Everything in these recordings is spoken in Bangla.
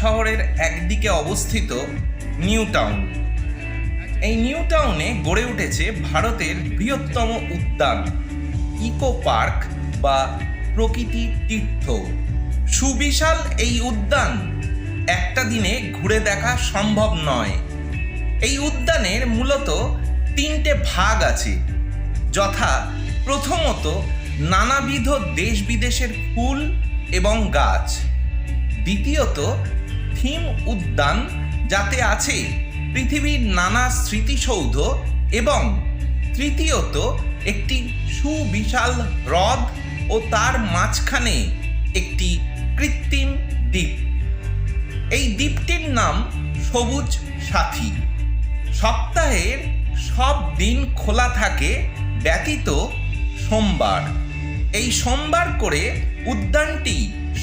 শহরের একদিকে অবস্থিত নিউ টাউন। এই নিউ টাউনে গড়ে উঠেছে ভারতের বৃহত্তম উদ্যান, ইকো পার্ক বা প্রকৃতি তীর্থ। সুবিশাল এই উদ্যান একটা দিনে ঘুরে দেখা সম্ভব নয়। এই উদ্যানের মূলত তিনটে ভাগ আছে, যথা প্রথমত নানাবিধ দেশ বিদেশের ফুল এবং গাছ। দ্বিতীয়ত থিম উদ্যান যাতে আছে পৃথিবীর নানা স্মৃতিসৌধ এবং তৃতীয়ত একটি সুবিশাল হ্রদ ও তার মাঝখানে একটি কৃত্রিম দ্বীপ। এই দ্বীপটির নাম সবুজ সাথী। সপ্তাহের সব দিন খোলা থাকে ব্যতীত সোমবার। এই সোমবার করে উদ্যানটি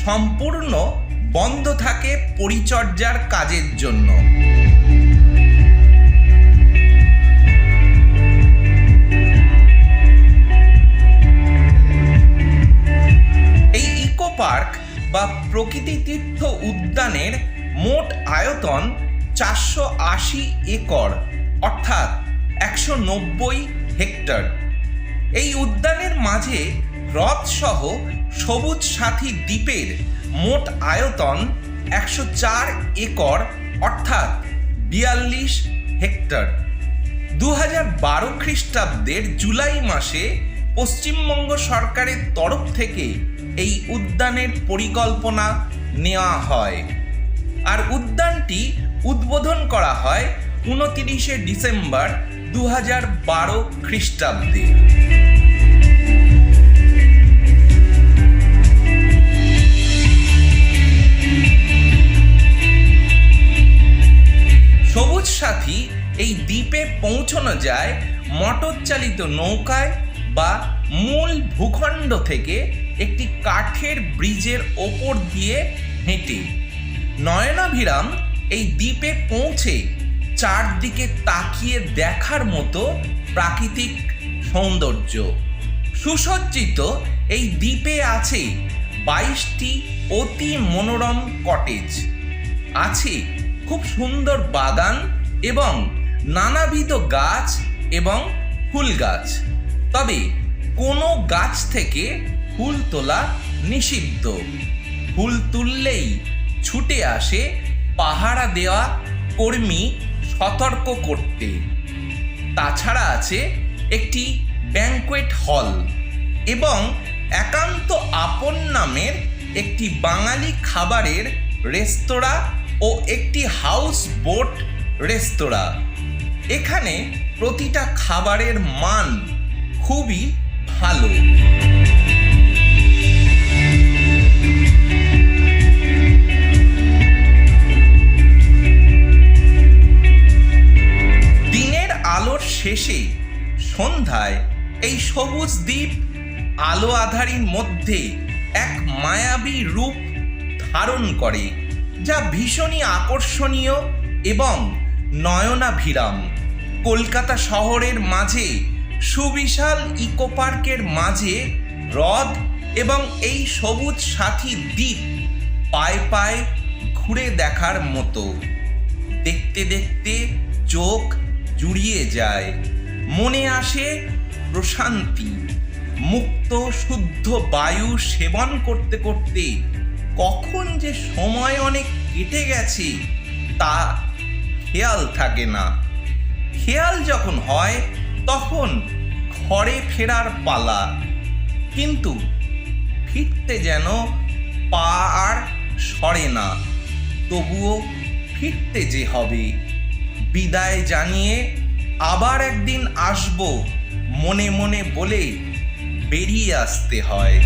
সম্পূর্ণ বন্ধ থাকে পরিচর্যার কাজের জন্য। এই ইকো পার্ক বা প্রকৃতি তীর্থ উদ্যানের মোট আয়তন চারশো আশি একর, অর্থাৎ একশো নব্বই হেক্টর। এই উদ্যানের মাঝে হ্রদসহ সবুজ সাথী দ্বীপের মোট আয়তন একশো চার একর, অর্থাৎ বিয়াল্লিশ হেক্টর। দু হাজার বারো খ্রিস্টাব্দের জুলাই মাসে পশ্চিমবঙ্গ সরকারের তরফ থেকে এই উদ্যানের পরিকল্পনা নেওয়া হয়। আর উদ্যানটি উদ্বোধন করা হয় উনতিরিশে ডিসেম্বর দু হাজার বারো খ্রিস্টাব্দে। সাথী এই দ্বীপে পৌঁছানো যায় মোটর চালিত নৌকায় বা মূল ভূখণ্ড থেকে একটি কাঠের ব্রিজের ওপর দিয়ে হেঁটে। নয়নাভিরাম এই দ্বীপে পৌঁছে চারদিকে তাকিয়ে দেখার মতো প্রাকৃতিক সৌন্দর্য। সুসজ্জিত এই দ্বীপে আছে বাইশটি অতি মনোরম কটেজ। আছে খুব সুন্দর বাগান এবং নানাবিধ গাছ এবং ফুল গাছ। তবে কোনো গাছ থেকে ফুল তোলা নিষিদ্ধ। ফুল তুললেই ছুটে আসে পাহারা দেওয়া কর্মী সতর্ক করতে। তাছাড়া আছে একটি ব্যাংকোয়েট হল এবং একান্ত আপন নামের একটি বাঙালি খাবারের রেস্তোরাঁ ও একটি হাউস বোট রেস্তোরাঁ। এখানে প্রতিটা খাবারের মান খুবই ভালো। দিনের আলোর শেষে সন্ধ্যায় এই সবুজ দ্বীপ আলো আধারির মধ্যে এক মায়াবী রূপ ধারণ করে। যা ভীষণই আকর্ষণীয় এবং নয়নাভিরাম। কলকাতা শহরের মাঝে, সুবিশাল ইকো পার্কের মাঝে হ্রদ এবং এই সবুজ সাথী দ্বীপ পায়ে পায়ে ঘুরে দেখার মতো। দেখতে দেখতে চোখ জুড়িয়ে যায়। মনে আসে প্রশান্তি, মুক্ত, শুদ্ধ বায়ু সেবন করতে করতে কখন যে সময় অনেক কেটে গেছে, তা খেয়াল থাকে না। খেয়াল যখন হয়, তখন ঘরে ফেরার পালা। কিন্তু ফিরতে যেন পা আর সরে না, তবুও ফিরতে যে হবে। বিদায় জানিয়ে আবার একদিন আসব, মনে মনে বলে বেরিয়ে আসতে হয়।